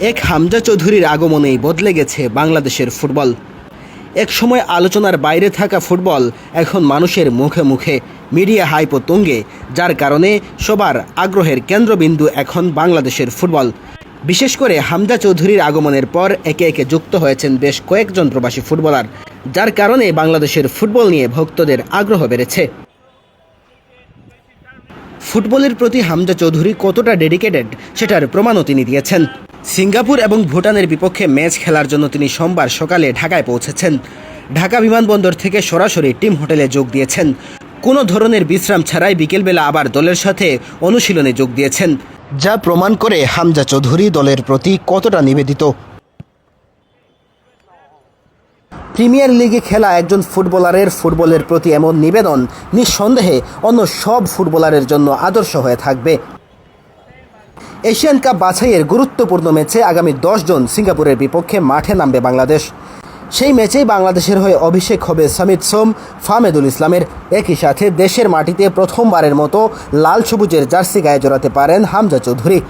এক হামজা চৌধুরীর আগমনেই বদলে গেছে বাংলাদেশের ফুটবল। এক সময় আলোচনার বাইরে থাকা ফুটবল এখন মানুষের মুখে মুখে, মিডিয়া হাইপ তুঙ্গে, যার কারণে সবার আগ্রহের কেন্দ্রবিন্দু এখন বাংলাদেশের ফুটবল। বিশেষ করে হামজা চৌধুরীর আগমনের পর একে একে যুক্ত হয়েছেন বেশ কয়েকজন প্রবাসী ফুটবলার, যার কারণে বাংলাদেশের ফুটবল নিয়ে ভক্তদের আগ্রহ বেড়েছে। ফুটবলের প্রতি হামজা চৌধুরী কতটা ডেডিকেটেড, সেটার প্রমাণও তিনি দিয়েছেন। সিঙ্গাপুর এবং ভুটানের বিপক্ষে ম্যাচ খেলার জন্য তিনি সোমবার সকালে ঢাকায় পৌঁছেছেন। ঢাকা বিমানবন্দর থেকে সরাসরি টিম হোটেলে যোগ দিয়েছেন। কোনো ধরনের বিশ্রাম ছাড়াই বিকেলবেলা আবার দলের সাথে অনুশীলনে যোগ দিয়েছেন। যা প্রমাণ করে হামজা চৌধুরী দলের প্রতি কতটা নিবেদিত। প্রিমিয়ার লিগে খেলা একজন ফুটবলারের ফুটবলের প্রতি এমন নিবেদন নিঃসন্দেহে অন্য সব ফুটবলারের জন্য আদর্শ হয়ে থাকবে। এশিয়ান কাপ বাছাইয়ের গুরুত্বপূর্ণ ম্যাচে আগামী জন সিঙ্গাপুরের বিপক্ষে মাঠে নামবে বাংলাদেশ। সেই ম্যাচেই বাংলাদেশের হয়ে অভিষেক হবে সামিদ সোম, ফাহমেদুল ইসলামের একই সাথে দেশের মাটিতে প্রথমবারের মতো লাল সবুজের জার্সি গায়ে জড়াতে পারেন হামজা চৌধুরী।